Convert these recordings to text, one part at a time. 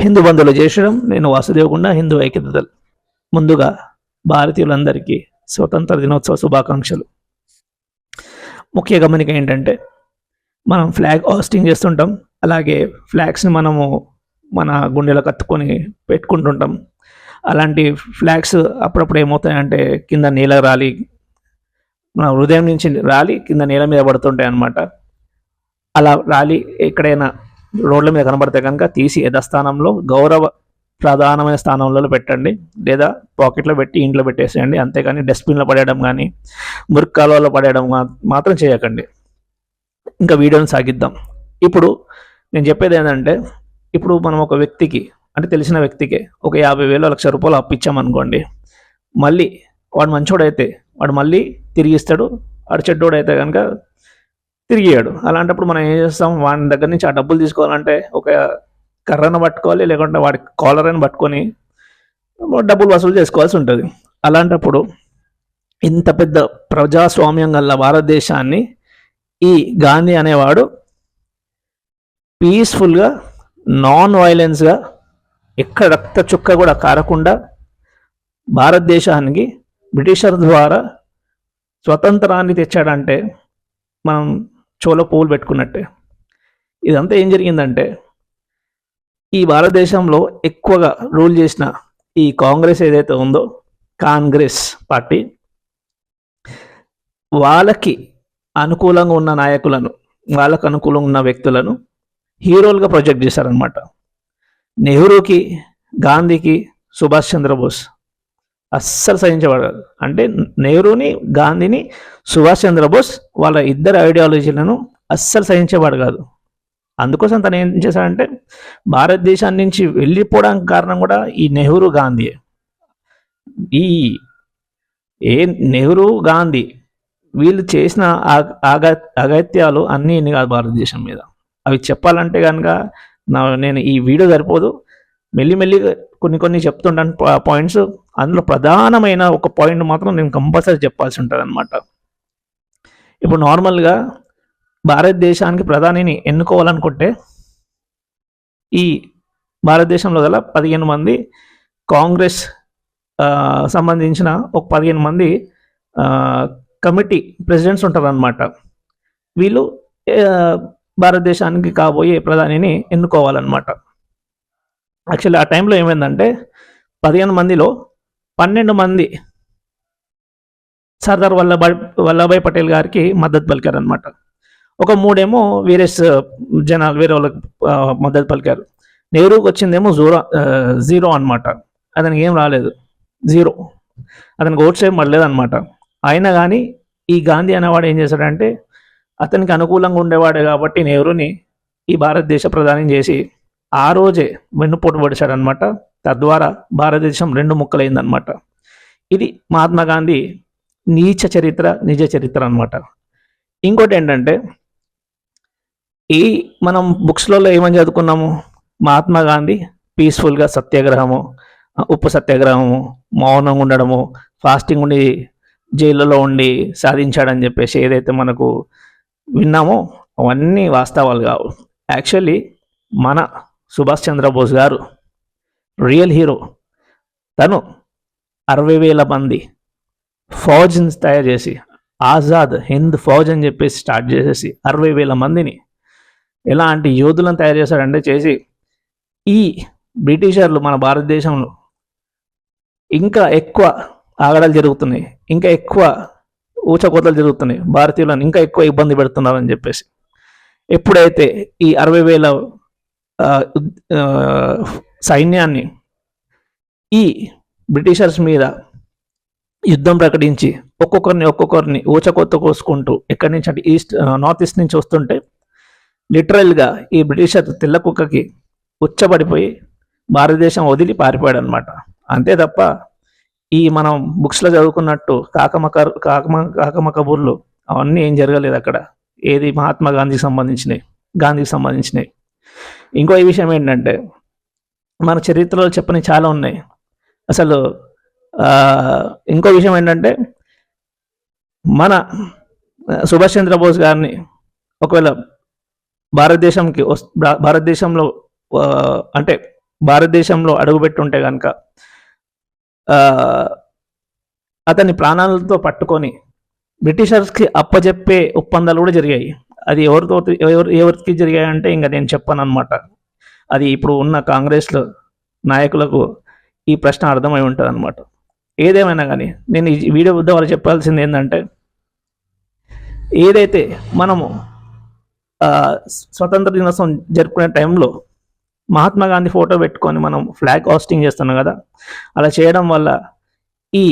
హిందూ బంధువులు చేసడం నేను వాసుదేవకుండా హిందూ ఐక్యత ముందుగా భారతీయులందరికీ స్వతంత్ర దినోత్సవ శుభాకాంక్షలు. ముఖ్య గమనిక ఏంటంటే మనం ఫ్లాగ్ హాస్టింగ్ చేస్తుంటాం అలాగే ఫ్లాగ్స్ని మనము మన గుండెలో కత్తుకొని పెట్టుకుంటుంటాం. అలాంటి ఫ్లాగ్స్ అప్పుడప్పుడు ఏమవుతాయంటే కింద నేల రాలి మన హృదయం నుంచి రాలి కింద నేల మీద పడుతుంటాయి అన్నమాట అలా రాలి ఎక్కడైనా రోడ్ల మీద కనబడితే కనుక తీసి యథాస్థానంలో గౌరవ ప్రధానమైన స్థానంలో పెట్టండి. లేదా పాకెట్లో పెట్టి ఇంట్లో పెట్టేసేయండి. అంతేకాని డస్ట్బిన్లో పడేయడం కానీ మురికి కాలువలో పడేయడం మాత్రం చేయకండి. ఇంకా వీడియోని సాగిద్దాం. ఇప్పుడు నేను చెప్పేది ఏంటంటే ఇప్పుడు మనం ఒక వ్యక్తికి అంటే తెలిసిన వ్యక్తికి ఒక యాభై వేలు లక్ష రూపాయలు అప్పించామనుకోండి మళ్ళీ వాడు మంచోడైతే వాడు మళ్ళీ తిరిగిస్తాడు వాడు చెడ్డోడైతే కనుక తిరిగాడు అలాంటప్పుడు మనం ఏం చేస్తాం? వాడి దగ్గర నుంచి ఆ డబ్బులు తీసుకోవాలంటే ఒక కర్రను పట్టుకోవాలి లేకుంటే వాడి కాలర్ని పట్టుకొని డబ్బులు వసూలు చేసుకోవాల్సి ఉంటుంది. అలాంటప్పుడు ఇంత పెద్ద ప్రజాస్వామ్యం గల భారతదేశాన్ని ఈ గాంధీ అనేవాడు పీస్ఫుల్గా నాన్ వైలెన్స్గా ఎక్కడ రక్త చుక్క కూడా కారకుండా భారతదేశానికి బ్రిటిషర్ ద్వారా స్వతంత్రాన్ని తెచ్చాడంటే మనం చోలో పువ్వులు పెట్టుకున్నట్టే. ఇదంతా ఏం జరిగిందంటే ఈ భారతదేశంలో ఎక్కువగా రూల్ చేసిన ఈ కాంగ్రెస్ ఏదైతే ఉందో కాంగ్రెస్ పార్టీ వాళ్ళకి అనుకూలంగా ఉన్న నాయకులను వాళ్ళకు అనుకూలంగా ఉన్న వ్యక్తులను హీరోలుగా ప్రొజెక్ట్ చేశారనమాట నెహ్రూకి గాంధీకి సుభాష్ చంద్రబోస్ అస్సలు సహించేవాడు కాదు అంటే నెహ్రూని గాంధీని సుభాష్ చంద్రబోస్ వాళ్ళ ఇద్దరు ఐడియాలజీలను అస్సలు సహించేవాడు కాదు అందుకోసం తను ఏం చేశాడంటే భారతదేశం నుంచి వెళ్ళిపోవడానికి కారణం కూడా ఈ నెహ్రూ గాంధీ. ఈ ఏ నెహ్రూ గాంధీ వీళ్ళు చేసిన ఆగ- అగత్యాలు అన్నీ కాదు భారతదేశం మీద. అవి చెప్పాలంటే కనుక నా నేను ఈ వీడియో సరిపోదు. మెల్లిమెల్లిగా కొన్ని కొన్ని చెప్తుంటాను పాయింట్స్ అందులో ప్రధానమైన ఒక పాయింట్ మాత్రం నేను కంపల్సరీ చెప్పాల్సి ఉంటుంది అనమాట ఇప్పుడు నార్మల్గా భారతదేశానికి ప్రధానిని ఎన్నుకోవాలనుకుంటే ఈ భారతదేశంలో గల పదిహేను మంది కాంగ్రెస్ సంబంధించిన ఒక పదిహేను మంది కమిటీ ప్రెసిడెంట్స్ ఉంటారనమాట వీళ్ళు భారతదేశానికి కాబోయే ప్రధానిని ఎన్నుకోవాలన్నమాట. యాక్చువల్లీ ఆ టైంలో ఏమైందంటే పదిహేను మందిలో పన్నెండు మంది సర్దార్ వల్లభాయ్ వల్లభాయ్ పటేల్ గారికి మద్దతు పలికారు అనమాట ఒక మూడేమో వేరే జనాలు వేరే వాళ్ళకి మద్దతు పలికారు. నెహ్రూకి వచ్చిందేమో జూరో జీరో అనమాట అతనికి ఏం రాలేదు. జీరో. అతనికి ఓట్స్ ఏం పడలేదనమాట అయినా కానీ ఈ గాంధీ అనేవాడు ఏం చేశాడంటే అతనికి అనుకూలంగా ఉండేవాడే కాబట్టి నెహ్రూని ఈ భారతదేశ ప్రధాని చేసి ఆ రోజే వెన్నుపోటు పడిచాడనమాట తద్వారా భారతదేశం రెండు ముక్కలైందనమాట ఇది మహాత్మా గాంధీ నీచ చరిత్ర నిజ చరిత్ర అనమాట ఇంకోటి ఏంటంటే ఈ మనం బుక్స్లలో ఏమని చదువుకున్నాము? మహాత్మా గాంధీ పీస్ఫుల్గా సత్యాగ్రహము ఉప్పు సత్యాగ్రహము మౌనంగా ఉండడము ఫాస్టింగ్ ఉండి జైల్లో ఉండి సాధించాడని చెప్పేసి ఏదైతే మనకు విన్నామో అవన్నీ వాస్తవాలు కావు. యాక్చువల్లీ మన సుభాష్ చంద్రబోస్ గారు రియల్ హీరో. తను అరవై వేల మంది ఫౌజ్ని తయారు చేసి ఆజాద్ హింద్ ఫౌజ్ అని చెప్పేసి స్టార్ట్ చేసేసి అరవై వేల మందిని ఎలాంటి యోధులను తయారు చేశాడంటే చేసి ఈ బ్రిటిషర్లు మన భారతదేశంలో ఇంకా ఎక్కువ ఆగడాలు జరుగుతున్నాయి ఇంకా ఎక్కువ ఊచకోతలు జరుగుతున్నాయి భారతీయులను ఇంకా ఎక్కువ ఇబ్బంది పెడుతున్నారని చెప్పేసి. ఎప్పుడైతే ఈ అరవై వేల సైన్యాన్ని ఈ బ్రిటిషర్స్ మీద యుద్ధం ప్రకటించి ఒక్కొక్కరిని ఒక్కొక్కరిని ఊచకొత్త కోసుకుంటూ ఎక్కడి నుంచి అంటే ఈస్ట్ నార్త్ ఈస్ట్ నుంచి వస్తుంటే లిటరల్గా ఈ బ్రిటిషర్ తెల్ల కుక్కకి ఉచ్చబడిపోయి భారతదేశం వదిలి పారిపోయాడు అనమాట అంతే తప్ప ఈ మనం బుక్స్లో చదువుకున్నట్టు కాకమక కాకమ కాకమ కబూర్లు అవన్నీ ఏం జరగలేదు అక్కడ. ఏది మహాత్మా గాంధీకి సంబంధించినవి గాంధీకి సంబంధించినవి. ఇంకో ఈ విషయం ఏంటంటే మన చరిత్రలో చెప్పని చాలా ఉన్నాయి. అసలు ఇంకో విషయం ఏంటంటే మన సుభాష్ చంద్రబోస్ గారిని ఒకవేళ భారతదేశంకి వస్- భారతదేశంలో అంటే భారతదేశంలో అడుగుపెట్టుంటే కనుక అతని ప్రాణాలతో పట్టుకొని బ్రిటిషర్స్కి అప్పజెప్పే ఒప్పందాలు కూడా జరిగాయి. అది ఎవరితో ఎవరు ఎవరికి జరిగాయంటే ఇంకా నేను చెప్పాను అనమాట అది ఇప్పుడు ఉన్న కాంగ్రెస్లో నాయకులకు ఈ ప్రశ్న అర్థమై ఉంటుంది అనమాట ఏదేమైనా కానీ నేను ఈ వీడియో ద్వారా చెప్పాల్సింది ఏంటంటే ఏదైతే మనము స్వతంత్ర దినోత్సవం జరుపుకునే టైంలో మహాత్మా గాంధీ ఫోటో పెట్టుకొని మనం ఫ్లాగ్ హాస్టింగ్ చేస్తున్నాం కదా అలా చేయడం వల్ల ఈ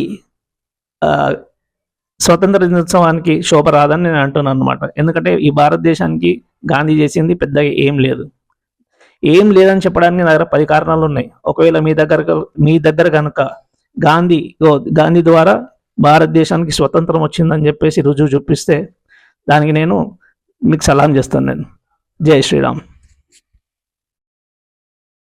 స్వతంత్ర దినోత్సవానికి శోభ రాదని నేను అంటున్నాను అనమాట ఎందుకంటే ఈ భారతదేశానికి గాంధీ చేసింది పెద్దగా ఏం లేదు. ఏం లేదని చెప్పడానికి నా దగ్గర పది కారణాలు ఉన్నాయి. ఒకవేళ మీ దగ్గర మీ దగ్గర కనుక గాంధీ గాంధీ ద్వారా భారతదేశానికి స్వతంత్రం వచ్చిందని చెప్పేసి రుజువు చూపిస్తే దానికి నేను మీకు సలాం చేస్తాను నేను. జై శ్రీరామ్.